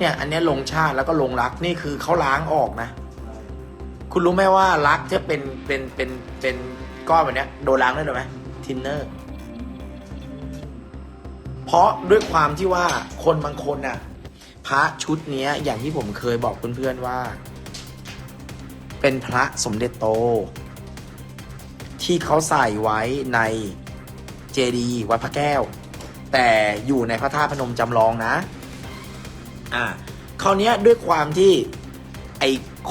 เนี่ยอันนี้ลงชาติแล้วก็ลงรักนี่คือเขาล้างออกนะ คุณรู้ไหมว่ารักจะเป็นเป็นเป็นเป็นก้อนแบบเนี้ยโดนล้างได้หรือไหมทินเนอร์เพราะด้วยความที่ว่าคนบางคนน่ะพระชุดนี้อย่างที่ผมเคยบอกเพื่อนๆว่า เป็นพระสมเด็จโต ที่เขาใส่ไว้ในเจดีย์วัดพระแก้ว แต่อยู่ในพระธาตุพนมจำลองนะ อ่าคราวเนี้ยด้วยความที่ไอ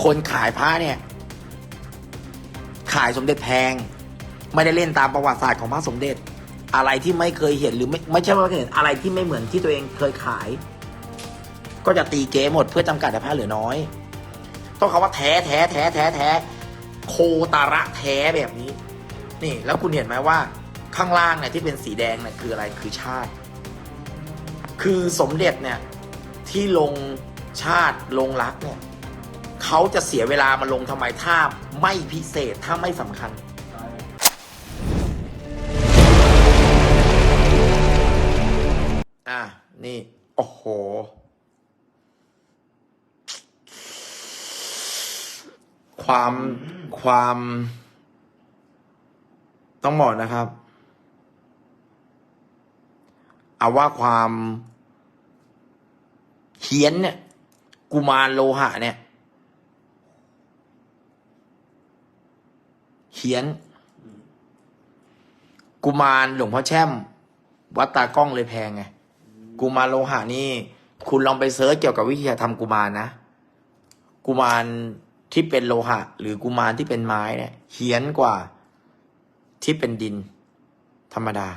คนขายพระเนี่ย ขายสมเด็จแพง ไม่ได้เล่นตามประวัติศาสตร์ของพระสมเด็จ อะไรที่ไม่เคยเห็นหรือไม่ไม่ใช่ว่าเห็นอะไรที่ไม่เหมือนที่ตัวเองเคยขาย ก็จะตีเก๋หมดเพื่อจำกัดแต่ผ้าเหลือน้อย ต้องคำว่าแท้แท้แท้แท้แท้โคตาระแท้แบบนี้ นี่ แล้วคุณเห็นไหมว่า ข้างล่างเนี่ยที่เป็นสีแดงเนี่ยคืออะไรคือชาติ คือสมเด็จเนี่ย ที่ลงชาติลงรักเนี่ยเขาจะเสียเวลามาลงทำไมถ้าไม่พิเศษถ้าไม่สำคัญ อะ นี่ โอ้โห ความความ ต้องบอกนะครับ เอาว่าความ เฮียนเนี่ย กุมารโลหะเนี่ย เฮียน กุมารหลวงพ่อแช่ม วัดตากล้องเลยแพงไง กุมารโลหะนี่ คุณลองไปเสิร์ชเกี่ยวกับวิธีทำกุมารนะ กุมารที่เป็นโลหะ หรือกุมารที่เป็นไม้เนี่ยเฮียนกว่าที่เป็นดิน ธรรมดา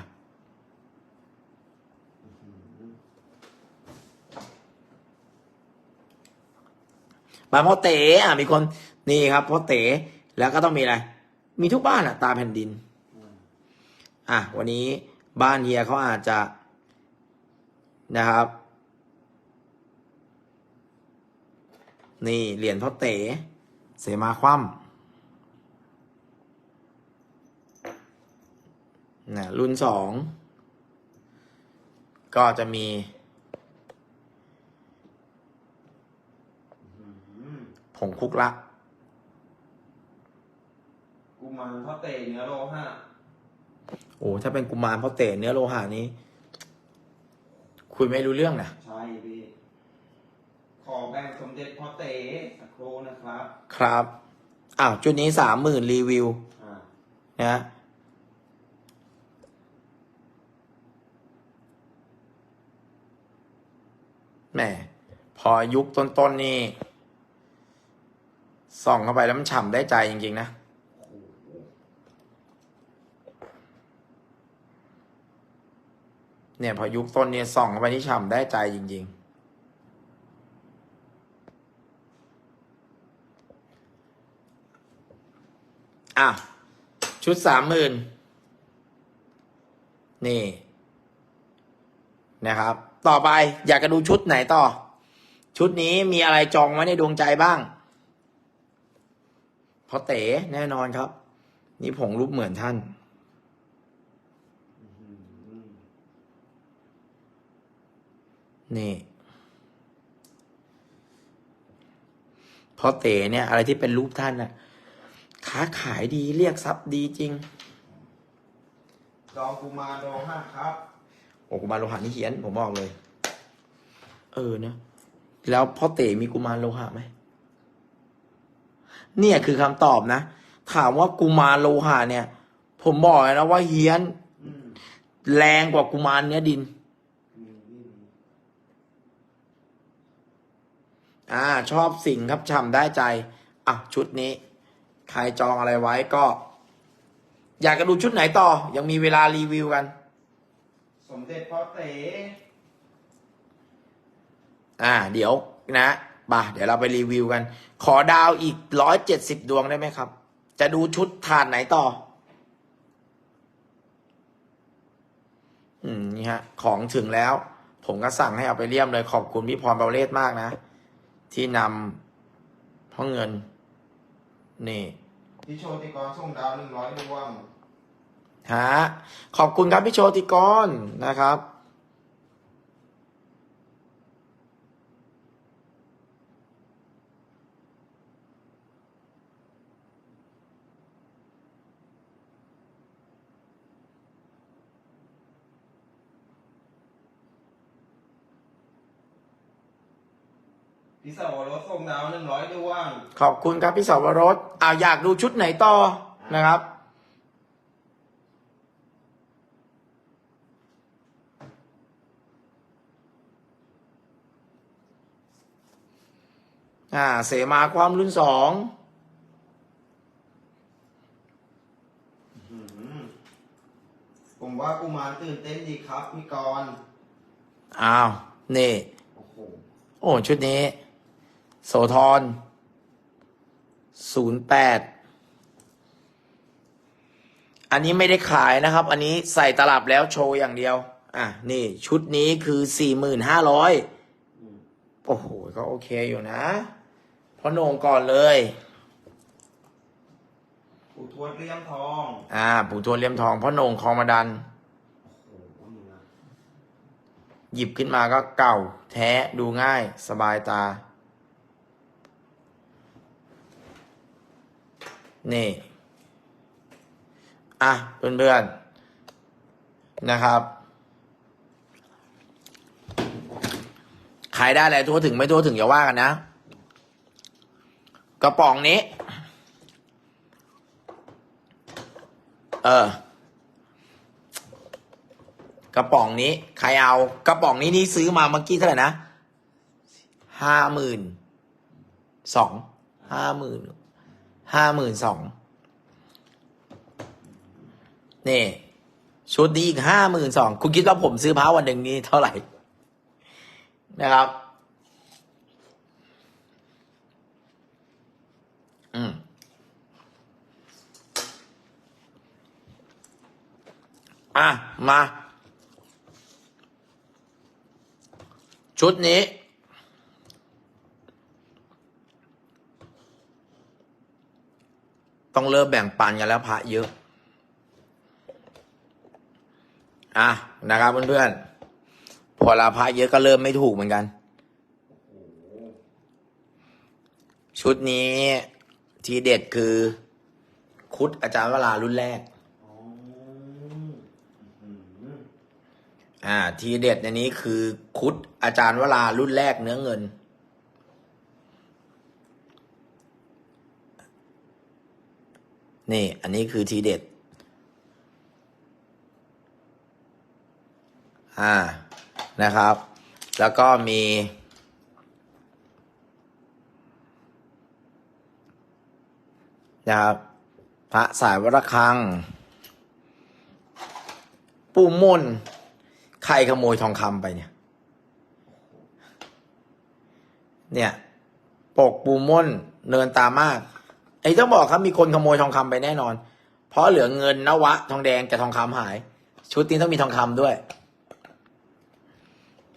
บ้านพ่อเต๋อะมีคนนี่ครับพ่อเต๋แล้วก็ต้องมีอะไร มีทุกบ้านอะ ตาแผ่นดิน อะวันนี้บ้านเฮียเขาอาจจะนะครับ นี่เหรียญพ่อเต๋เสมาคว่ำนะรุ่นสองก็จะมี งคุกละ กุมารพ่อเตะเนื้อโลหะโอ้ถ้าเป็นกุมารพ่อเต๋เนื้อโลหะนี้ คุยไม่รู้เรื่องนะใช่พี่ขอแบ่งสมเด็จพ่อเตะสักครู่นะครับ ครับอ้าวจุดนี้สามหมื่นรีวิวอ่านะแหมพอยุคต้นๆนนี่ ส่องเข้าไปแล้วมันฉ่ำได้ใจจริง ๆ นะ เนี่ยพอยุคต้นเนี่ยส่องเข้าไปที่ฉ่ำได้ใจจริง ๆ อะ ชุดสามหมื่นนี่ นะครับ ต่อไปอยากจะดูชุดไหนต่อ ชุดนี้มีอะไรจองไว้ในดวงใจบ้าง พราะเต๋แน่นอนครับ นี่ผงรูปเหมือนท่าน นี่เพราะเต๋เนี่ย อะไรที่เป็นรูปท่านน่ะ ค้าขายดีเรียกทรัพย์ดีจริง จองกุมารโลหะครับ โอ้กุมารโลหะนี่เขียน ผมบอกเลย เออเนะแล้วพ่อเต๋มีกุมารโลหะไหม เนี่ยคือคำตอบนะ ถามว่ากุมารโลหะเนี่ย ผมบอกเลยนะว่าเฮี้ยนอืมแรงกว่ากุมารเนื้อดินมีมีมีอ่า ชอบสิ่งครับฉ่ำได้ใจ อะ ชุดนี้ ใครจองอะไรไว้ก็ อยากจะดูชุดไหนต่อ ยังมีเวลารีวิวกัน สมเด็จพ่อเต๋อ่า เดี๋ยวนะ บ่าเดี๋ยวเราไปรีวิวกัน ขอดาวอีกร้อยเจ็ดสิบดวงได้ไหมครับ จะดูชุดถาดไหนต่อ อืมนี่ฮะ ของถึงแล้ว ผมก็สั่งให้เอาไปเลี่ยมเลยขอบคุณพี่พรเบาเลศมากนะ ที่นำพ่อเงิน นี่พี่โชติกรส่งดาวหนึ่งร้อยดวงฮะขอบคุณครับพี่โชติกรนะครับ พี่สาวรถส่งดาวหนึ่งร้อยดวงขอบคุณครับพี่สาวรสอ้าวอยากดูชุดไหนต่อนะครับ อ่า เสมาความรุ่นสองอืมผมว่ากุมารตื่นเต้นดีครับพี่กรณ์อ้าว นี่ โอ้โห โอ้ ชุดนี้ โสธรศูนย์แปดอันนี้ไม่ได้ขายนะครับ อันนี้ใส่ตลับแล้วโชว์อย่างเดียว อะ นี่ชุดนี้คือสี่หมื่นห้าร้อยอืมโอ้โห ก็โอเคอยู่นะพ่อโหนงก่อนเลยปู่ทวดเลี่ยมทอง อ่า ปู่ทวนเลี่ยมทองพ่อโหนงคลองมาดันโอ้โหนี่นะหยิบขึ้นมาก็เก่า แท้ดูง่าย สบายตา นี่ อะ เพื่อนๆ นะครับ ขายได้อะไรทั่วถึงไม่ทั่วถึงอย่าว่ากันนะ กระป๋องนี้ เออ กระป๋องนี้ ใครเอา กระป๋องนี้นี่ซื้อมาเมื่อกี้เท่าไหร่นะห้าหมื่นสองห้าหมื่น ห้าหมื่นสองนี่ชุดนี้อีกห้าหมื่นสองคุณคิดว่าผมซื้อพระวันหนึ่งนี้เท่าไหร่ นะครับ อืมอะ มา ชุดนี้ ต้องเริ่มแบ่งปันกันแล้วพระเยอะ อะนะครับเพื่อนๆ พอลาพระเยอะก็เริ่มไม่ถูกเหมือนกัน ชุดนี้ทีเด็ดคือ คุดอาจารย์วรารุ่นแรก อ่า ทีเด็ดในนี้คือคุดอาจารย์วรารุ่นแรกเนื้อเงิน นี่ อันนี้คือทีเด็ด อ่า นะครับ แล้วก็มี นะครับ พระสายวรคัง ปู่มนใครขโมยทองคำไปเนี่ย เนี่ย ปกปูม่นเนินตามาก ไอ้ต้องบอกครับมีคนขโมยทองคำไปแน่นอน เพราะเหลือเงินนวะ ทองแดงแต่ทองคำหาย ชุดนี้ต้องมีทองคำด้วย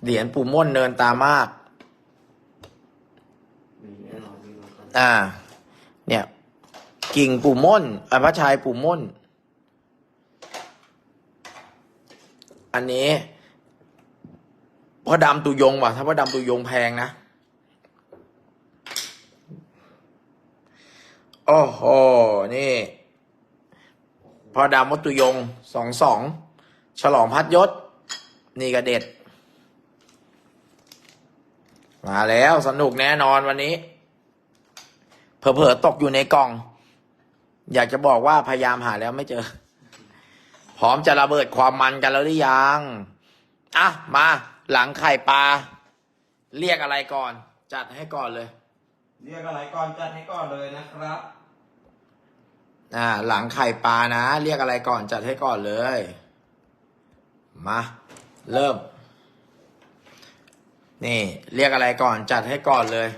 เหรียญปูม่นเนินตามาก อ่า เนี่ย กิ่งปู่ม่นอภชัยปู่ม่นอันนี้พ่อดำตุยงว่ะ ถ้าพ่อดำตุยงแพงนะ โอ้โห นี่ พอดำวัตุยงสองสอง ฉลองพัดยศ นี่ก็เด็ด มาแล้วสนุกแน่นอนวันนี้ เผลอๆตกอยู่ในกล่อง อยากจะบอกว่าพยายามหาแล้วไม่เจอ พร้อมจะระเบิดความมันกันแล้วหรือยัง อะ มา หลังไข่ปลา เรียกอะไรก่อน จัดให้ก่อนเลย เรียกอะไรก่อนจัดให้ก่อนเลยนะครับ อ่า หลังไข่ปลานะ เรียกอะไรก่อนจัดให้ก่อนเลย มา เริ่ม นี่ เรียกอะไรก่อนจัดให้ก่อนเลย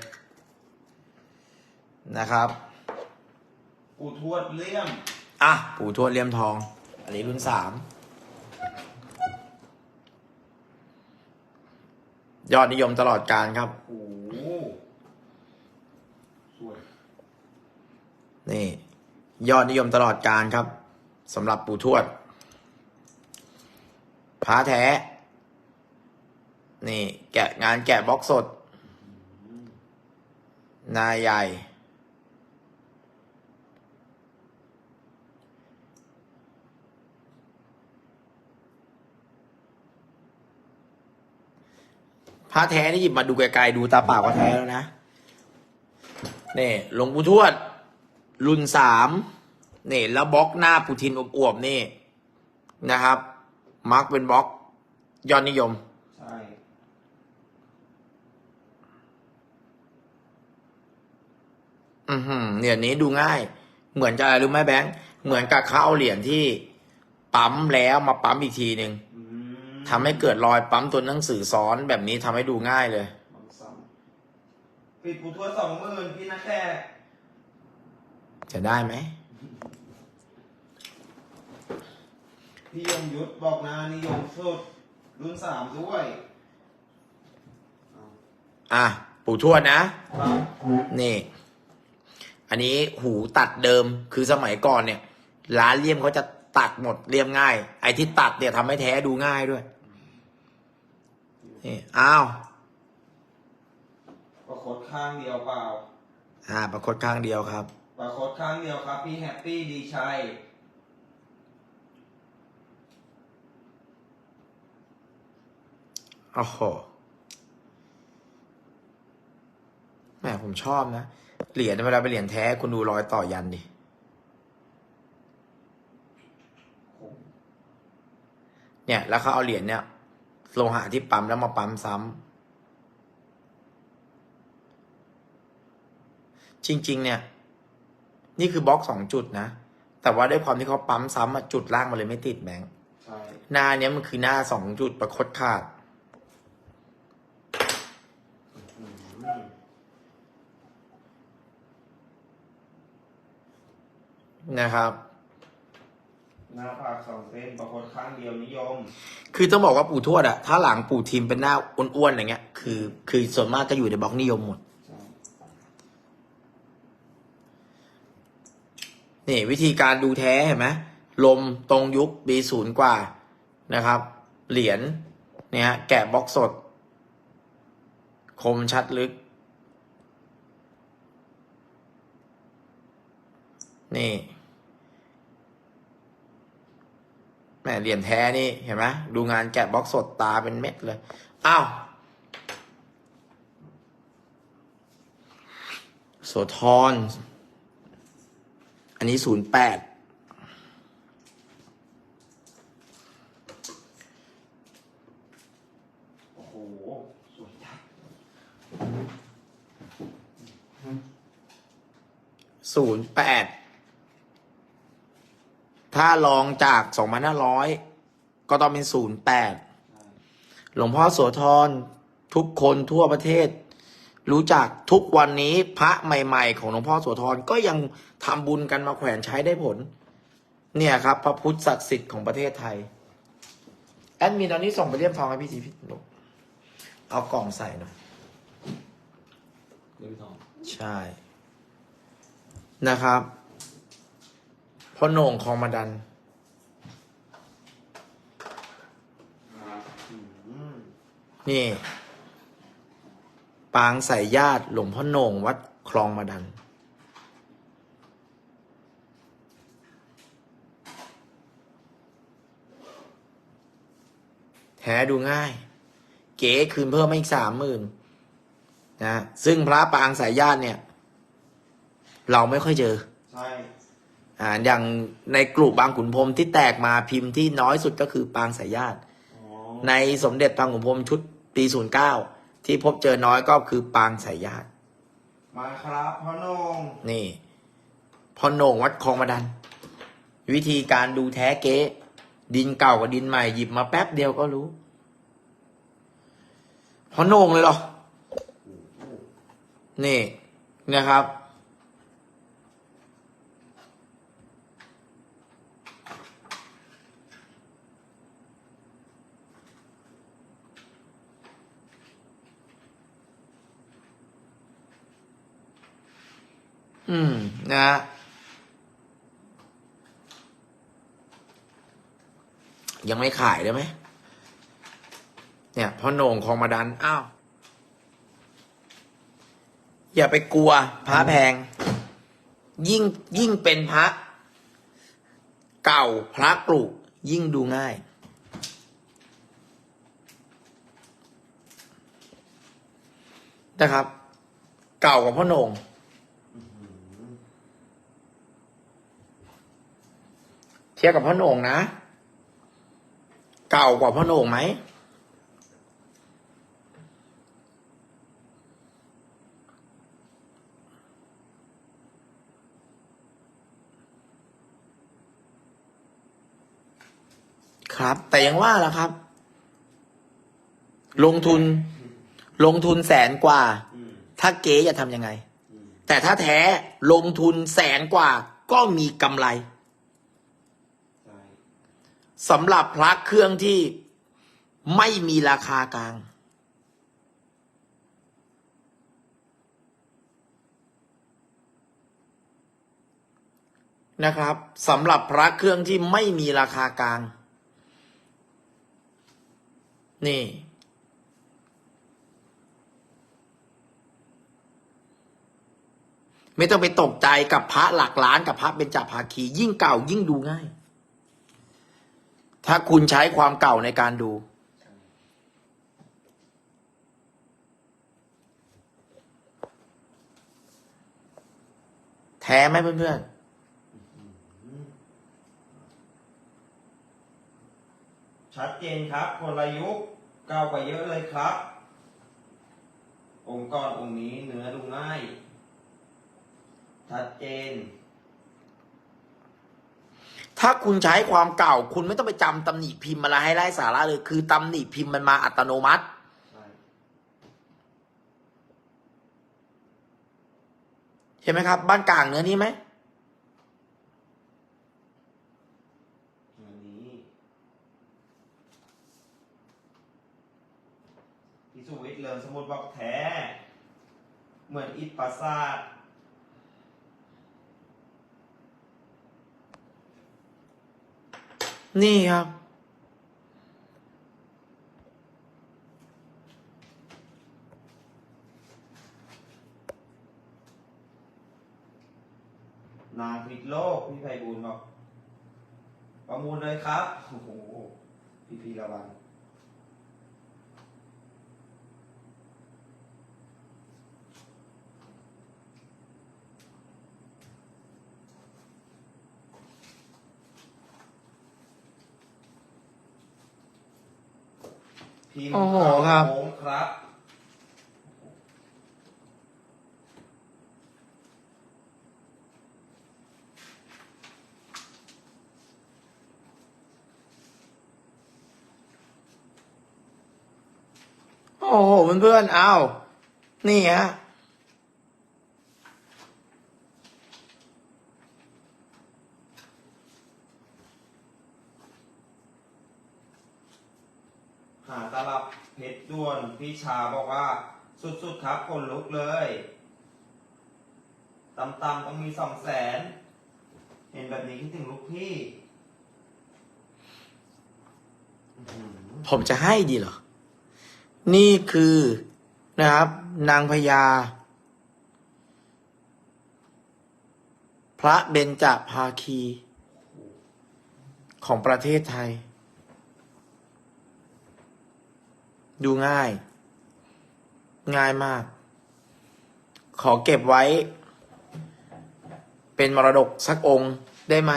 นะครับปู่ทวดเลี่ยม อะปู่ทวดเลี่ยมทอง อันนี้รุ่นสามยอดนิยมตลอดการครับ โอ้โหสวย นี่ ยอดนิยมตลอดการครับสำหรับปู่ทวดพระแท้ นี่ แกะงานแกะบล็อกสด นายใหญ่ พระแท้นี่หยิบมาดูไกลๆดูตาเปล่าก็แท้แล้วนะ นี่หลวงปู่ทวด รุ่นสามนี่แล้วบล็อกหน้าปูทินอวบๆนี่นะครับ มาร์กเป็นบล็อก ยอดนิยม ใช่อือหือเหรียญนี้ดูง่าย เหมือนจะอะไรรู้ไหมแบงค์เหมือนกับเขาเอาเหรียญที่ปั๊มแล้วมาปั๊มอีกทีหนึ่งอืมทำให้เกิดรอยปั๊มตัวหนังสือซ้อนแบบนี้ทำให้ดูง่ายเลยสองสามปิดปูทัวสองหมื่นพี่นักแก่ จะได้ไหมพี่ยงยุทธบอกนานิยมสุด รุ่นสามด้วยเอาอะ ปู่ทวดนะครับนี่ อันนี้หูตัดเดิมคือสมัยก่อนเนี่ย ร้านเลี่ยมเขาจะตัดหมดเลี่ยมง่าย ไอ้ที่ตัดเนี่ยทำให้แท้ดูง่ายด้วย นี่ อ้าวประคดข้างเดียวเปล่า อ่า ประคดข้างเดียวครับ ประคดข้างเดียวครับ พี่แฮปปี้ดีชัยโอ้โหแหมผมชอบนะ เหรียญเวลาเป็นเหรียญแท้ คุณดูรอยต่อยันดิ เนี่ย แล้วเขาเอาเหรียญเนี่ย โลหะที่ปั๊มแล้วมาปั๊มซ้ำ จริง ๆ เนี่ย นี่คือบล็อกสองจุดนะ แต่ว่าด้วยความที่เขาปั๊มซ้ำอะจุดล่างมันเลยไม่ติดแบงค์ใช่หน้าเนี้ยมันคือหน้าสองจุดประคดขาด อืมนะครับ หน้าผากสองเส้นประคดข้างเดียวนิยม คือต้องบอกว่าปู่ทวดอะถ้าหลังปู่ทิมเป็นหน้าอ้วนๆอย่างเงี้ย คือ คือส่วนมากก็อยู่ในบล็อกนิยมหมด ใช่ นี่วิธีการดูแท้เห็นไหมลมตรงยุคปีศูนย์กว่านะครับ เหรียญเนี่ยฮะแกะบล็อกสด คมชัดลึก นี่แม่เหรียญแท้นี่เห็นไหมดูงานแกะบล็อกสดตาเป็นเม็ดเลย อ้าวโสธร อันนี้ศูนย์แปดโอ้โห สวยจัดศูนย์แปดถ้าลองจากสองพันห้าร้อยก็ต้องเป็นศูนย์แปดหลวงพ่อโสธรทุกคนทั่วประเทศ รู้จักทุกวันนี้พระใหม่ ๆ ของหลวงพ่อโสธรก็ยังทำบุญกันมาแขวนใช้ได้ผล เนี่ยครับ พระพุทธศักดิ์สิทธิ์ของประเทศไทย แอดมินตอนนี้ส่งไปเรียบทองให้พี่ทีพี่หนุเอากล่องใส่หน่อยเรื่องทองใช่ นะครับพ่อโหน่งคลองมาดันอืมนี่ ปางใส่ญาติหลวงพ่อโหน่งวัดคลองมาดัน แท้ดูง่าย เก๋คืนเพิ่มมาอีกสามหมื่นนะซึ่งพระปางสายญาติเนี่ย เราไม่ค่อยเจอ ใช่อ่าอย่างในกลุ่มบางขุนพรหมที่แตกมาพิมพ์ที่น้อยสุดก็คือปางสายญาติอ๋อในสมเด็จพระขุนพรหมชุดปี09 ที่พบเจอน้อยก็คือปางสายญาติมาครับพ่อโหนงนี่พอโหน่งวัดคลองมาดัน วิธีการดูแท้เก๊ดินเก่ากับดินใหม่หยิบมาแป๊บเดียวก็รู้พอโหน่งเลยเหรอนี่นะครับ อืมนะฮะยังไม่ขายได้ไหม เนี่ยพ่อโหน่งคลองมาดัน อ้าว อย่าไปกลัวพระแพง ยิ่งยิ่งเป็นพระ เก่าพระกรุยิ่งดูง่าย นะครับ เก่ากว่าพ่อโหน่ง เทียบกับพ่อโหน่งนะ เก่ากว่าพ่อโหน่งไหมครับ แต่ยังว่าล่ะครับ ลงทุน ลงทุนแสนกว่า ถ้าเก๋จะทำยังไง แต่ถ้าแท้ลงทุนแสนกว่าก็มีกำไร สำหรับพระเครื่องที่ไม่มีราคากลาง นะครับสำหรับพระเครื่องที่ไม่มีราคากลาง นี่ไม่ต้องไปตกใจกับพระหลักล้านกับพระเบญจภาคี ยิ่งเก่ายิ่งดูง่าย ถ้าคุณใช้ความเก่าในการดู แท้ไหมเพื่อนๆ ชัดเจนครับ คนละยุคเก่ากว่าเยอะเลยครับ องค์ก่องค์นี้เนื้อดูง่าย ชัดเจน ถ้าคุณใช้ความเก่า คุณไม่ต้องไปจำตำหนิพิมพ์อะไรให้ไร้สาระเลย คือตำหนิพิมพ์มันมาอัตโนมัติใช่เห็นไหมครับ บ้านกลางเนื้อนี้ไหมอันนี้พิสุวิทย์เลินสมุดบอกแท้ เหมือนอิฐปราสาท นี่ครับ นางพิดโลก พี่ไพบูลบอกประมูลเลยครับ โอ้โห พี่พีระวัง พิมพ์โอ้โหครับโค้งครับ โอ้โหเพื่อนๆอ้าวนี่ฮะ หาตลับเพชรด่วน พี่ชาบอกว่า สุดๆครับคนลุกเลยต่ำๆต้องมีสองแสน เห็นแบบนี้คิดถึงลูกพี่ ผมจะให้ดีเหรอ นี่คือนะครับ นางพญา พระเบญจภาคี ของประเทศไทย ดูง่าย ง่ายมาก ขอเก็บไว้ เป็นมรดกสักองค์ได้ไหม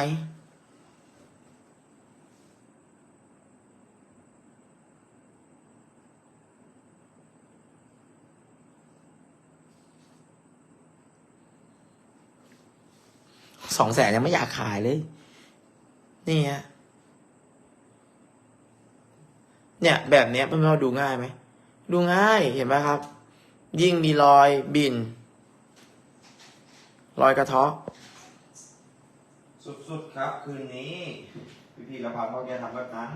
สองแสนยังไม่อยากขายเลย นี่ฮะเนี่ย แบบเนี้ยเพื่อนๆดูง่ายไหม ดูง่ายเห็นไหมครับ ยิ่งมีรอยบิน รอยกระเทาะ สุดๆครับคืนนี้ พี่พีระพันธ์พ่อแกทำแบบนั้น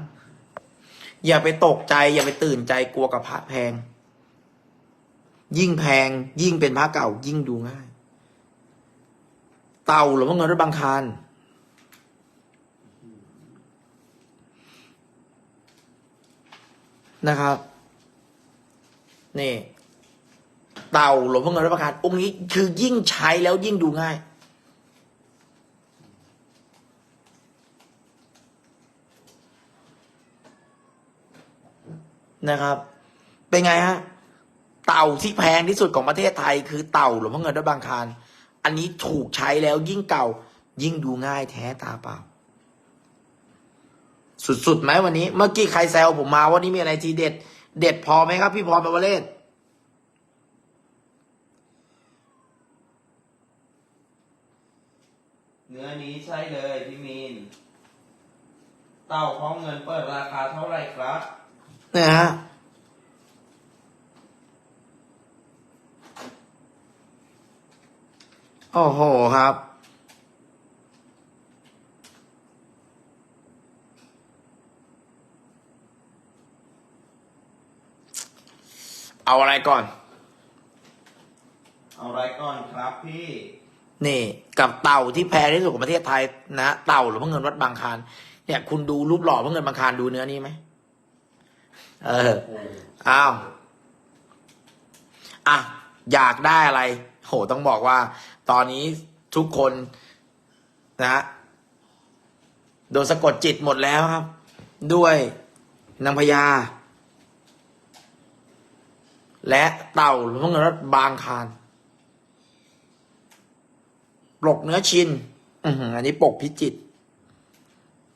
อย่าไปตกใจ อย่าไปตื่นใจกลัวกับพระแพง ยิ่งแพง ยิ่งเป็นพระเก่า ยิ่งดูง่าย เต่าหรือว่าเงินรถบางคารนะครับ นี่ เต่าหลวงพ่อเงินรถบางคารองค์นี้คือยิ่งใช้แล้วยิ่งดูง่าย นะครับ เป็นไงฮะเต่าที่แพงที่สุดของประเทศไทย คือเต่าหลวงพ่อเงินด้วยบางคารอันนี้ถูกใช้แล้วยิ่งเก่า ยิ่งดูง่ายแท้ตาเปล่า สุดๆไหมวันนี้ เมื่อกี้ใครแซวผมมาวันนี้มีอะไรทีเด็ด เด็ดพอไหมครับ พี่พรปวเรศ เนื้อนี้ใช่เลยพี่มีน เต่าพร้อมเงินเปิดราคาเท่าไหร่ครับ เนี่ยฮะ โอ้โหครับ เอาอะไรก่อน เอาอะไรก่อนครับพี่ นี่กับเต่าที่แพงที่สุดของประเทศไทยนะเต่าหรือพระเงินวัดบางคารเนี่ย คุณดูรูปหล่อพระเงินบางคารดูเนื้อนี้ไหมเอออ้าวอะอยากได้อะไร โหต้องบอกว่า ตอนนี้ทุกคนนะโดนสะกดจิตหมดแล้วครับ ด้วยนางพญาและเต่าหรือพวกเงินรถบางคาร ปลกเนื้อชินอือหืออันนี้ปกพิจิตร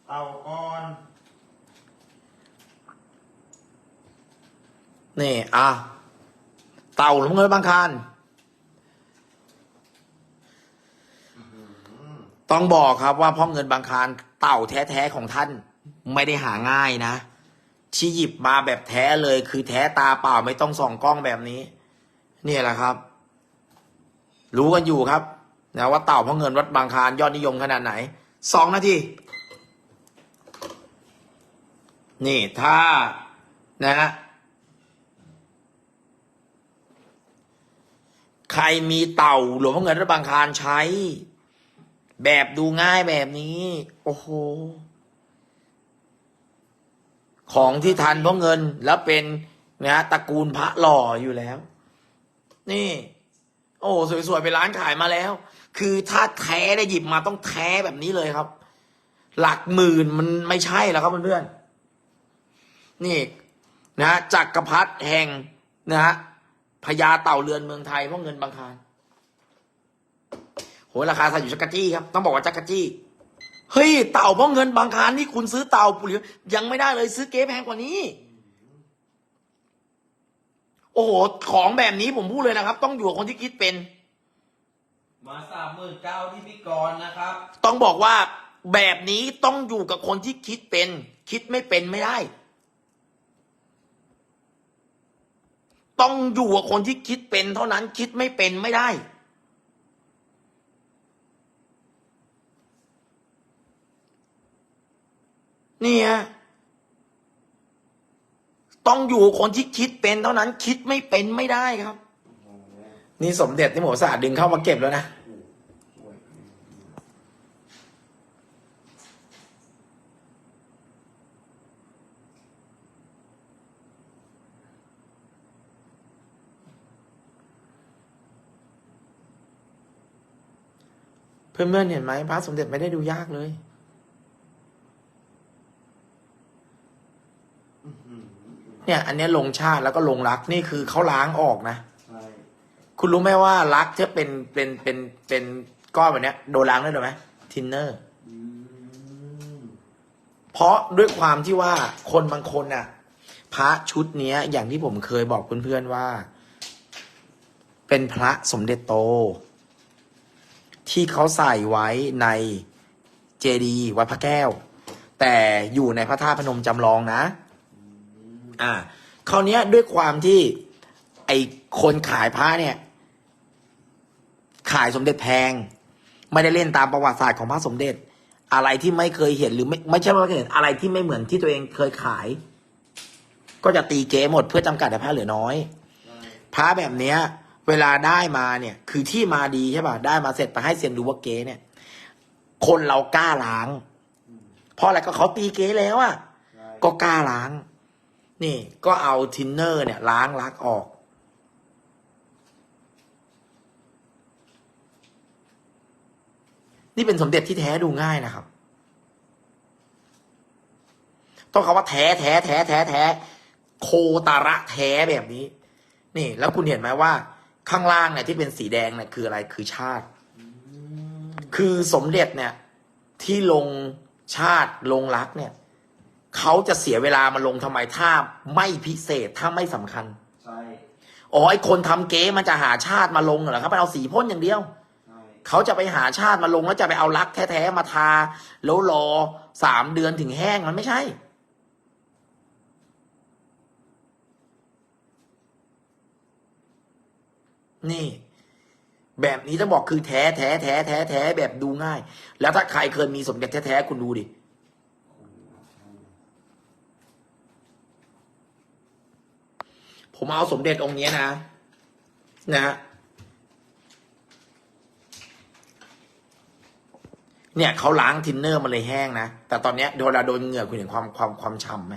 เต่าก้อนนี่ อะ เต่าหรือพวกเงินรถบางคารต้องบอกครับว่าพ่อเงินบางคารเต่าแท้ๆของท่านไม่ได้หาง่ายนะ ที่หยิบมาแบบแท้เลย คือแท้ตาเปล่าไม่ต้องส่องกล้องแบบนี้ เนี่ยแหละครับ รู้กันอยู่ครับ นะว่าเต่าพ่อเงินวัดบางคารยอดนิยมขนาดไหนสองนาที นี่ถ้านะฮะใครมีเต่าหลวงพ่อเงินวัดบางคารใช้ แบบดูง่ายแบบนี้ โอ้โห ของที่ทันพราะเงินแล้วเป็นนะตระกูลพระหล่ออยู่แล้ว นี่ โอ้สวยๆไปร้านขายมาแล้ว คือถ้าแท้ได้หยิบมาต้องแท้แบบนี้เลยครับ หลักหมื่นมันไม่ใช่แล้วครับเพื่อนๆนี่นะจักรพรรดิแห่งนะฮะพญาเต่าเรือนเมืองไทยเพราะเงินบางคารโหราคาใส่อยู่จักรจี้ครับต้องบอกว่าจักรจี้เฮ้ยเต่าเพราะเงินบางคารนี่คุณซื้อเต่าปุ๋ยยังไม่ได้เลยซื้อเก๊แพงกว่านี้ โอ้โหของแบบนี้ผมพูดเลยนะครับ ต้องอยู่กับคนที่คิดเป็น มาสามหมื่นเก้าที่พี่กรณ์นะครับ ต้องบอกว่าแบบนี้ต้องอยู่กับคนที่คิดเป็น คิดไม่เป็นไม่ได้ ต้องอยู่กับคนที่คิดเป็น เท่านั้นคิดไม่เป็นไม่ได้ นี่ฮะต้องอยู่กับคนที่คิดเป็นเท่านั้นคิดไม่เป็นไม่ได้ครับ นี่สมเด็จที่หมอสาดดึงเข้ามาเก็บแล้วนะเพื่อนๆเห็นไหมพระสมเด็จไม่ได้ดูยากเลยเนี่ย อันนี้ลงชาติแล้วก็ลงรักนี่คือเขาล้างออกนะ คุณรู้ไหมว่ารักที่เป็นเป็นเป็นเป็นก้อนแบบเนี้ยโดนล้างด้วยหรือไหมทินเนอร์ เพราะด้วยความที่ว่าคนบางคนน่ะ พระชุดเนี้ย อย่างที่ผมเคยบอกเพื่อนๆว่า เป็นพระสมเด็จโต ที่เขาใส่ไว้ในเจดีย์วัดพระแก้ว แต่อยู่ในพระธาตุพนมจำลองนะ อ่าคราวเนี้ยด้วยความที่ไอคนขายพระเนี่ย ขายสมเด็จแพง ไม่ได้เล่นตามประวัติศาสตร์ของพระสมเด็จ อะไรที่ไม่เคยเห็นหรือไม่ไม่ใช่ว่าไม่เคยเห็นอะไรที่ไม่เหมือนที่ตัวเองเคยขาย ก็จะตีเก๋หมดเพื่อจำกัดแต่พระเหลือน้อยพระแบบเนี้ย เวลาได้มาเนี่ย คือที่มาดีใช่ป่ะได้มาเสร็จไปให้เซียนดูว่าเก๊เนี่ย คนเรากล้าล้างเพราะอะไรก็เขาตีเก๊แล้วอะใช่ก็กล้าล้าง นี่ก็เอาทินเนอร์เนี่ย ล้างลักออก นี่เป็นสมเด็จที่แท้ดูง่ายนะครับ ต้องคำว่าแท้แท้แท้แท้แท้โคตาระแท้แบบนี้ นี่ แล้วคุณเห็นไหมว่า ข้างล่างเนี่ยที่เป็นสีแดงเนี่ยคืออะไรคือชาติอืมคือสมเด็จเนี่ย ที่ลงชาติลงรักเนี่ยเขาจะเสียเวลามาลงทำไมถ้าไม่พิเศษถ้าไม่สำคัญใช่อ๋อไอคนทำเก๊มันจะหาชาติมาลงเหรอครับมันเอาสีพ่นอย่างเดียวใช่ เขาจะไปหาชาติมาลงแล้วจะไปเอารักแท้ๆมาทา แล้วรอสามเดือนถึงแห้งมันไม่ใช่ นี่ แบบนี้ต้องบอกคือแท้แท้แท้แท้แท้แบบดูง่าย แล้วถ้าใครเคยมีสมเด็จแท้ๆคุณดูดิผมเอาสมเด็จองค์นี้นะ นะฮะ เนี่ยเขาล้างทินเนอร์มันเลยแห้งนะ แต่ตอนเนี้ยเวลาโดนเหงื่อคุณเห็นความความความช้ำไหม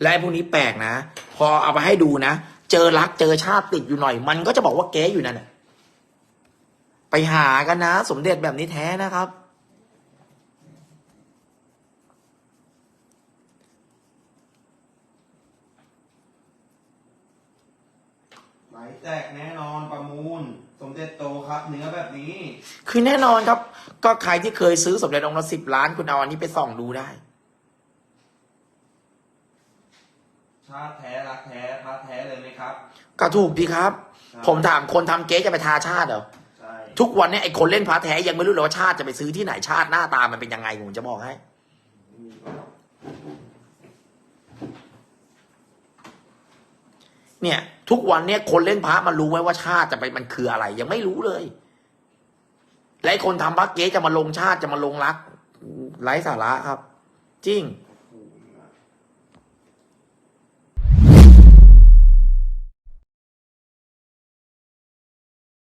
และไอ้พวกนี้แปลกนะ พอเอาไปให้ดูนะ เจอรักเจอชาติติดอยู่หน่อย มันก็จะบอกว่าเก๊อยู่นั่นน่ะไปหากันนะ สมเด็จแบบนี้แท้นะครับ ลแตกแน่นอนประมูล สมเด็จโตครับ เนื้อแบบนี้ คือแน่นอนครับ ก็ใครที่เคยซื้อสมเด็จองค์ละสิบล้านคุณเอาอันนี้ไปส่องดูได้ ชาติแท้รักแท้พระแท้เลยไหมครับ ก็ถูกดีครับ ครับ ผมถามคนทำเก๊จะไปทาชาติเหรอ ใช่ทุกวันเนี้ไอ้คนเล่นพระแท้ยังไม่รู้เลยว่าชาติจะไปซื้อที่ไหนชาติหน้าตามันเป็นยังไงผมจะบอกให้เนี่ย ทุกวันเนี่ยคนเล่นพระมันรู้ไหมว่าชาติจะไปมันคืออะไร ยังไม่รู้เลยและคนทำพระเก๊จะมาลงชาติจะมาลงรักไร้สาระครับ จริง